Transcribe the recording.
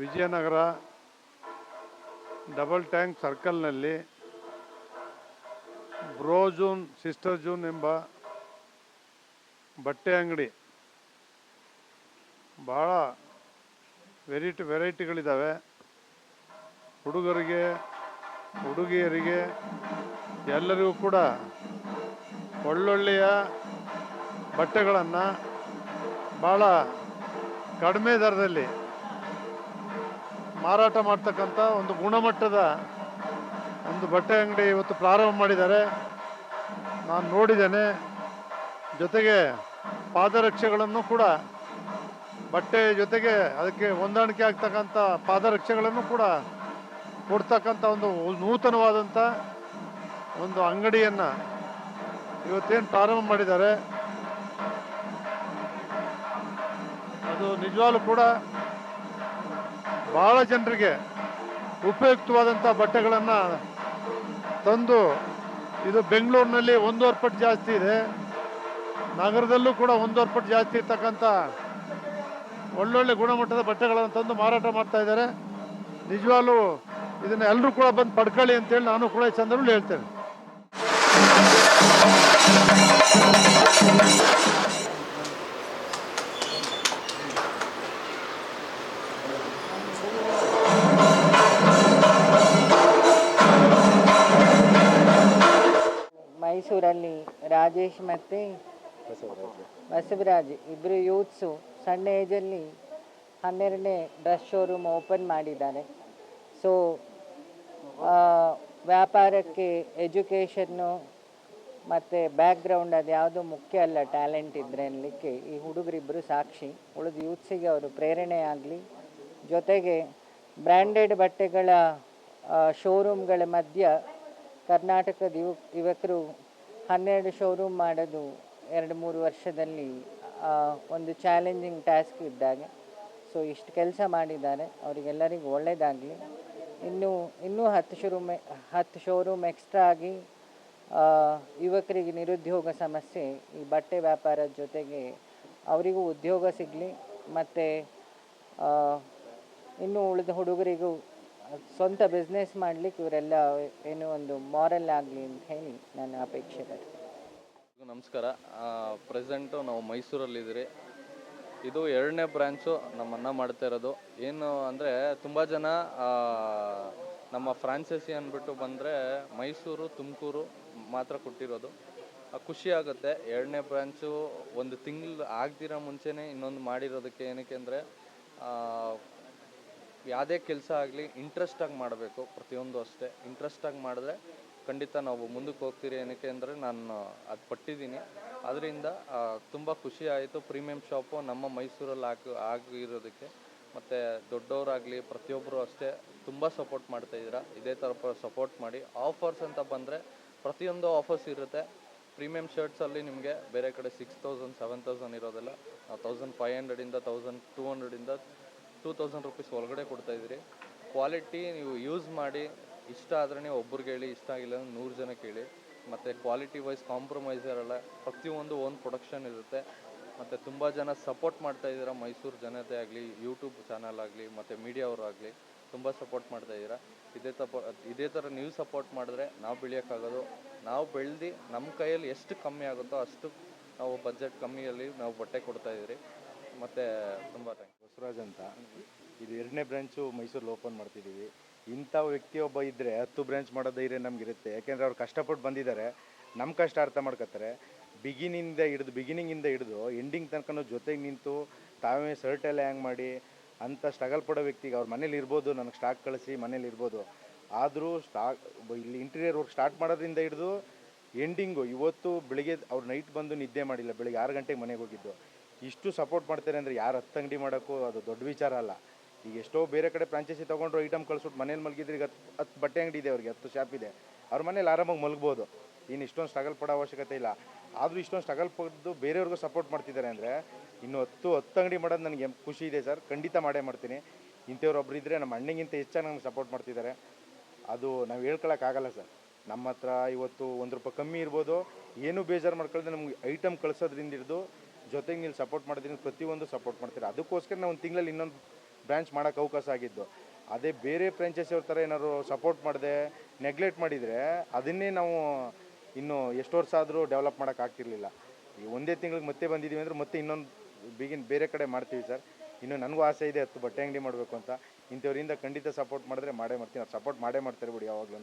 Vijayanagara double tank ಸರ್ಕಲ್ನಲ್ಲಿ bro June sister June ಎಂಬ ಬಟ್ಟೆ ಅಂಗಡಿ. ಭಾಳ ವೆರೈಟಿ, ವೆರೈಟಿಗಳಿದ್ದಾವೆ. ಹುಡುಗರಿಗೆ, ಹುಡುಗಿಯರಿಗೆ, ಎಲ್ಲರಿಗೂ ಕೂಡ ಒಳ್ಳೊಳ್ಳೆಯ ಬಟ್ಟೆಗಳನ್ನು ಭಾಳ ಕಡಿಮೆ ದರದಲ್ಲಿ ಮಾರಾಟ ಮಾಡ್ತಕ್ಕಂಥ ಒಂದು ಗುಣಮಟ್ಟದ ಒಂದು ಬಟ್ಟೆ ಅಂಗಡಿ ಇವತ್ತು ಪ್ರಾರಂಭ ಮಾಡಿದ್ದಾರೆ. ನಾನು ನೋಡಿದ್ದೇನೆ. ಜೊತೆಗೆ ಪಾದರಕ್ಷೆಗಳನ್ನು ಕೂಡ ಬಟ್ಟೆ ಜೊತೆಗೆ ಅದಕ್ಕೆ ಹೊಂದಾಣಿಕೆ ಆಗ್ತಕ್ಕಂಥ ಪಾದರಕ್ಷೆಗಳನ್ನು ಕೂಡ ಕೊಡ್ತಕ್ಕಂಥ ಒಂದು ನೂತನವಾದಂಥ ಒಂದು ಅಂಗಡಿಯನ್ನು ಇವತ್ತೇನು ಪ್ರಾರಂಭ ಮಾಡಿದ್ದಾರೆ. ಅದು ನಿಜವಾಗ್ಲೂ ಕೂಡ ಭಾಳ ಜನರಿಗೆ ಉಪಯುಕ್ತವಾದಂಥ ಬಟ್ಟೆಗಳನ್ನು ತಂದು ಇದು ಬೆಂಗಳೂರಿನಲ್ಲಿ ಒಂದೂವರೆ ಪಟ್ಟು ಜಾಸ್ತಿ ಇದೆ. ನಗರದಲ್ಲೂ ಕೂಡ ಒಂದೂವರೆ ಪಟ್ಟು ಜಾಸ್ತಿ ಇರ್ತಕ್ಕಂಥ ಒಳ್ಳೊಳ್ಳೆ ಗುಣಮಟ್ಟದ ಬಟ್ಟೆಗಳನ್ನು ತಂದು ಮಾರಾಟ ಮಾಡ್ತಾ ಇದ್ದಾರೆ. ನಿಜವಾಗ್ಲೂ ಇದನ್ನು ಎಲ್ಲರೂ ಕೂಡ ಬಂದು ಪಡ್ಕೊಳ್ಳಿ ಅಂತೇಳಿ ನಾನು ಕೂಡ ಈ ಸಂದರ್ಭದಲ್ಲಿ ಹೇಳ್ತೇನೆ. ಮೈಸೂರಲ್ಲಿ ರಾಜೇಶ್ ಮತ್ತು ಬಸವರಾಜ್ ಇಬ್ಬರು ಯೂತ್ಸು ಸಣ್ಣ ಏಜಲ್ಲಿ ಹನ್ನೆರಡನೇ ಡ್ರೆಸ್ ಶೋರೂಮ್ ಓಪನ್ ಮಾಡಿದ್ದಾರೆ. ಸೊ ವ್ಯಾಪಾರಕ್ಕೆ ಎಜುಕೇಷನ್ನು ಮತ್ತು ಬ್ಯಾಕ್ಗ್ರೌಂಡ್ ಅದು ಯಾವುದು ಮುಖ್ಯ ಅಲ್ಲ ಟ್ಯಾಲೆಂಟ್ ಇದ್ರೆ ಅನ್ನಲಿಕ್ಕೆ ಈ ಹುಡುಗರಿಬ್ಬರು ಸಾಕ್ಷಿ. ಉಳಿದ ಯೂತ್ಸಿಗೆ ಅವರು ಪ್ರೇರಣೆ ಆಗಲಿ. ಜೊತೆಗೆ ಬ್ರ್ಯಾಂಡೆಡ್ ಬಟ್ಟೆಗಳ ಶೋರೂಮ್ಗಳ ಮಧ್ಯ ಕರ್ನಾಟಕದ ಯುವ, ಯುವಕರು ಹನ್ನೆರಡು ಶೋರೂಮ್ ಮಾಡೋದು ಎರಡು ಮೂರು ವರ್ಷದಲ್ಲಿ ಒಂದು ಚಾಲೆಂಜಿಂಗ್ ಟಾಸ್ಕ್ ಇದ್ದಾಗೆ. ಸೊ ಇಷ್ಟು ಕೆಲಸ ಮಾಡಿದ್ದಾರೆ. ಅವರಿಗೆಲ್ಲರಿಗೂ ಒಳ್ಳೆಯದಾಗಲಿ ಇನ್ನೂ ಇನ್ನೂ ಹತ್ತು ಶೋರೂಮ್ ಹತ್ತು ಶೋರೂಮ್ ಎಕ್ಸ್ಟ್ರಾ ಆಗಿ ಯುವಕರಿಗೆ ನಿರುದ್ಯೋಗ ಸಮಸ್ಯೆ, ಈ ಬಟ್ಟೆ ವ್ಯಾಪಾರದ ಜೊತೆಗೆ ಅವರಿಗೂ ಉದ್ಯೋಗ ಸಿಗಲಿ. ಮತ್ತು ಇನ್ನೂ ಉಳಿದ ಹುಡುಗರಿಗೂ ಸ್ವಂತ ಬಿಸ್ನೆಸ್ ಮಾಡಲಿಕ್ಕೆ ಇವರೆಲ್ಲ ಏನೋ ಒಂದು ಮಾರಲ್ ಆಗಲಿ ಅಂತ ಹೇಳಿ ನನ್ನ ಅಪೇಕ್ಷೆ ನಮಸ್ಕಾರ. ಪ್ರೆಸೆಂಟು ನಾವು ಮೈಸೂರಲ್ಲಿದ್ದೀರಿ. ಇದು ಎರಡನೇ ಬ್ರ್ಯಾಂಚು ನಮ್ಮನ್ನ ಮಾಡ್ತಾ ಇರೋದು. ಏನು ಅಂದರೆ ತುಂಬ ಜನ ನಮ್ಮ ಫ್ರಾಂಚೈಸಿ ಅಂದ್ಬಿಟ್ಟು ಬಂದರೆ ಮೈಸೂರು, ತುಮಕೂರು ಮಾತ್ರ ಕೊಟ್ಟಿರೋದು. ಖುಷಿ ಆಗುತ್ತೆ. ಎರಡನೇ ಬ್ರ್ಯಾಂಚು ಒಂದು ತಿಂಗಳು ಆಗ್ದಿರೋ ಮುಂಚೆನೇ ಇನ್ನೊಂದು ಮಾಡಿರೋದಕ್ಕೆ ಏನಕ್ಕೆ ಅಂದರೆ ಯಾವುದೇ ಕೆಲಸ ಆಗಲಿ ಇಂಟ್ರೆಸ್ಟಾಗಿ ಮಾಡಬೇಕು, ಪ್ರತಿಯೊಂದು ಅಷ್ಟೇ. ಇಂಟ್ರೆಸ್ಟಾಗಿ ಮಾಡಿದ್ರೆ ಖಂಡಿತ ನಾವು ಮುಂದಕ್ಕೆ ಹೋಗ್ತೀರಿ ಏನಕ್ಕೆ ಅಂದರೆ ನಾನು, ಅದು ಪಟ್ಟಿದ್ದೀನಿ. ಅದರಿಂದ ತುಂಬ ಖುಷಿ ಆಯಿತು. ಪ್ರೀಮಿಯಂ ಶಾಪು ನಮ್ಮ ಮೈಸೂರಲ್ಲಿ ಹಾಕಿ ಆಗಿರೋದಕ್ಕೆ. ಮತ್ತು ದೊಡ್ಡವರಾಗಲಿ ಪ್ರತಿಯೊಬ್ಬರು ಅಷ್ಟೇ ತುಂಬ ಸಪೋರ್ಟ್ ಮಾಡ್ತಾ ಇದ್ದೀರಾ. ಇದೇ ಥರ ಸಪೋರ್ಟ್ ಮಾಡಿ. ಆಫರ್ಸ್ ಅಂತ ಬಂದರೆ ಪ್ರತಿಯೊಂದು ಆಫರ್ಸ್ ಇರುತ್ತೆ. ಪ್ರೀಮಿಯಂ ಶರ್ಟ್ಸಲ್ಲಿ ನಿಮಗೆ ಬೇರೆ ಕಡೆ ಸಿಕ್ಸ್ ತೌಸಂಡ್ ಸೆವೆನ್ ತೌಸಂಡ್ ಇರೋದೆಲ್ಲ. ತೌಸಂಡ್ ಫೈವ್ ಹಂಡ್ರೆಡಿಂದ ತೌಸಂಡ್ ಟೂ ಹಂಡ್ರೆಡಿಂದ ಟೂ ತೌಸಂಡ್ ರುಪೀಸ್ ಒಳಗಡೆ ಕೊಡ್ತಾ ಇದ್ದೀರಿ. ಕ್ವಾಲಿಟಿ ನೀವು ಯೂಸ್ ಮಾಡಿ, ಇಷ್ಟ ಆದ್ರೆ ಒಬ್ರಿಗೆ ಹೇಳಿ, ಇಷ್ಟ ಆಗಿಲ್ಲ ಅಂದ್ರೆ ನೂರು ಜನಕ್ಕೆ ಹೇಳಿ ಮತ್ತು ಕ್ವಾಲಿಟಿ ವೈಸ್ ಕಾಂಪ್ರಮೈಸ್ ಇರಲ್ಲ. ಪ್ರತಿಯೊಂದು ಒಂದು ಪ್ರೊಡಕ್ಷನ್ ಇರುತ್ತೆ. ಮತ್ತು ತುಂಬ ಜನ ಸಪೋರ್ಟ್ ಮಾಡ್ತಾ ಇದ್ದೀರಾ. ಮೈಸೂರು ಜನತೆ ಆಗಲಿ ಯೂಟ್ಯೂಬ್ ಚಾನಲ್ ಆಗಲಿ, ಮತ್ತು ಮೀಡಿಯಾವ್ರು ಆಗಲಿ, ತುಂಬ ಸಪೋರ್ಟ್ ಮಾಡ್ತಾ ಇದ್ದೀರಾ. ಇದೇ ತಪ ಇದೇ ಥರ ನೀವು ಸಪೋರ್ಟ್ ಮಾಡಿದ್ರೆ ನಾವು ಬೆಳೆಯೋಕ್ಕಾಗೋದು. ನಾವು ಬೆಳೆದು ನಮ್ಮ ಕೈಯಲ್ಲಿ ಎಷ್ಟು ಕಮ್ಮಿ ಆಗುತ್ತೋ ಅಷ್ಟು ನಾವು ಬಜೆಟ್ ಕಮ್ಮಿಯಲ್ಲಿ ನಾವು ಬಟ್ಟೆ ಕೊಡ್ತಾ ಇದ್ದೀರಿ. ಮತ್ತು ತುಂಬ ಥ್ಯಾಂಕ್ ಬಸವರಾಜ್ ಅಂತ. ಇದು ಎರಡನೇ ಬ್ರಾಂಚು ಮೈಸೂರಲ್ಲಿ ಓಪನ್ ಮಾಡ್ತಿದ್ದೀವಿ ಇಂಥ ವ್ಯಕ್ತಿ ಒಬ್ಬ ಇದ್ದರೆ ಹತ್ತು ಬ್ರಾಂಚ್ ಮಾಡೋ ಧೈರ್ಯ ನಮಗಿರುತ್ತೆ. ಯಾಕೆಂದರೆ ಅವ್ರು ಕಷ್ಟಪಟ್ಟು ಬಂದಿದ್ದಾರೆ. ನಮ್ಮ ಕಷ್ಟ ಅರ್ಥ ಮಾಡ್ಕೊತಾರೆ. ಬಿಗಿನಿಂದ ಹಿಡಿದು ಬಿಗಿನಿಂಗಿಂದ ಹಿಡಿದು ಎಂಡಿಂಗ್ ತನಕ ಜೊತೆಗೆ ನಿಂತು ತಾವೇ ಸರ್ಟೆಲ್ಲ ಹ್ಯಾಂಗ್ ಮಾಡಿ, ಅಂಥ ಸ್ಟ್ರಗಲ್ ಪಡೋ ವ್ಯಕ್ತಿಗೆ ಅವ್ರ ಮನೇಲಿ ಇರ್ಬೋದು, ನನಗೆ ಸ್ಟಾಕ್ ಕಳಿಸಿ ಮನೇಲಿ ಇರ್ಬೋದು. ಆದರೂ ಸ್ಟಾಕ್ ಇಲ್ಲಿ ಇಂಟೀರಿಯರ್ ವರ್ಕ್ ಸ್ಟಾರ್ಟ್ ಮಾಡೋದ್ರಿಂದ ಹಿಡಿದು ಎಂಡಿಂಗು ಇವತ್ತು ಬೆಳಿಗ್ಗೆ ಅವ್ರು ನೈಟ್ ಬಂದು ನಿದ್ದೆ ಮಾಡಿಲ್ಲ. ಬೆಳಿಗ್ಗೆ ಆರು ಗಂಟೆಗೆ ಮನೆಗೆ ಹೋಗಿದ್ದು. ಇಷ್ಟು ಸಪೋರ್ಟ್ ಮಾಡ್ತಾರೆ ಅಂದರೆ ಯಾರು ಹತ್ತು ಅಂಗಡಿ ಮಾಡೋಕ್ಕೂ ಅದು ದೊಡ್ಡ ವಿಚಾರ ಅಲ್ಲ. ಈಗ ಎಷ್ಟೋ ಬೇರೆ ಕಡೆ ಫ್ರಾಂಚೈಸಿ ತೊಗೊಂಡ್ರು ಐಟಮ್ ಕಳ್ಸಿಬಿಟ್ಟು ಮನೇಲಿ ಮಲಗಿದ್ರೆ ಈಗ ಹತ್ತು ಹತ್ತು ಬಟ್ಟೆ ಅಂಗಡಿ ಇದೆ ಅವ್ರಿಗೆ, ಹತ್ತು ಶಾಪ್ ಇದೆ. ಅವ್ರ ಮನೇಲಿ ಆರಾಮಾಗಿ ಮಲಗ್ಬೋದು. ಇನ್ನು ಇಷ್ಟೊಂದು ಸ್ಟ್ರಗಲ್ ಪಡೋ ಅವಶ್ಯಕತೆ ಇಲ್ಲ. ಆದರೂ ಇಷ್ಟೊಂದು ಸ್ಟ್ರಗಲ್ ಪಡೆದು ಬೇರೆಯವ್ರಿಗೂ ಸಪೋರ್ಟ್ ಮಾಡ್ತಿದ್ದಾರೆ ಅಂದರೆ ಇನ್ನು ಹತ್ತು ಹತ್ತು ಅಂಗಡಿ ಮಾಡೋದು ನನಗೆ ಖುಷಿ ಇದೆ ಸರ್. ಖಂಡಿತ ಮಾಡೇ ಮಾಡ್ತೀನಿ. ಇಂಥವ್ರು ಒಬ್ರು ಇದ್ದರೆ ನಮ್ಮ ಅಣ್ಣಗಿಂತ ಹೆಚ್ಚಾಗಿ ನಮ್ಗೆ ಸಪೋರ್ಟ್ ಮಾಡ್ತಿದ್ದಾರೆ ಅದು ನಾವು ಹೇಳ್ಕೊಳಕ್ಕಾಗಲ್ಲ ಸರ್. ನಮ್ಮ ಹತ್ರ ಇವತ್ತು ಒಂದು ರೂಪಾಯಿ ಕಮ್ಮಿ ಇರ್ಬೋದು. ಏನು ಬೇಜಾರು ಮಾಡ್ಕೊಳ್ಳದೆ ನಮ್ಗೆ ಐಟಮ್ ಕಳಿಸೋದ್ರಿಂದ ಹಿಡಿದು ಜೊತೆಗೆ ನೀವು ಸಪೋರ್ಟ್ ಮಾಡಿದ್ರಿ ಪ್ರತಿಯೊಂದು ಸಪೋರ್ಟ್ ಮಾಡ್ತೀರಾ? ಅದಕ್ಕೋಸ್ಕರ ನಾವು ಒಂದು ತಿಂಗಳಲ್ಲಿ ಇನ್ನೊಂದು ಬ್ರ್ಯಾಂಚ್ ಮಾಡೋಕ್ಕೆ ಅವಕಾಶ ಆಗಿದ್ದು. ಅದೇ ಬೇರೆ ಫ್ರಾಂಚೈಸಿ ಅವ್ರ ಥರ ಏನಾದ್ರು ಸಪೋರ್ಟ್ ಮಾಡದೆ ನೆಗ್ಲೆಕ್ಟ್ ಮಾಡಿದರೆ ಅದನ್ನೇ ನಾವು ಇನ್ನು ಎಷ್ಟು ವರ್ಷ ಆದರೂ ಡೆವಲಪ್ ಮಾಡೋಕೆ ಆಗ್ತಿರ್ಲಿಲ್ಲ. ಈ ಒಂದೇ ತಿಂಗಳಿಗೆ ಮತ್ತೆ ಬಂದಿದ್ದೀವಿ ಅಂದರೆ ಮತ್ತೆ ಇನ್ನೊಂದು ಬಿಗಿನ್ ಬೇರೆ ಕಡೆ ಮಾಡ್ತೀವಿ ಸರ್. ಇನ್ನು ನನಗೂ ಆಸೆ ಇದೆ, ಹತ್ತು ಬಟ್ಟೆ ಅಂಗಡಿ ಮಾಡಬೇಕು ಅಂತ. ಇಂಥವರಿಂದ ಖಂಡಿತ ಸಪೋರ್ಟ್ ಮಾಡಿದ್ರೆ ಮಾಡೇ ಮಾಡ್ತೀನಿ. ಅವ್ರು ಸಪೋರ್ಟ್ ಮಾಡೇ ಮಾಡ್ತಾರೆ ಬಿಡಿ ಯಾವಾಗ್ಲೂ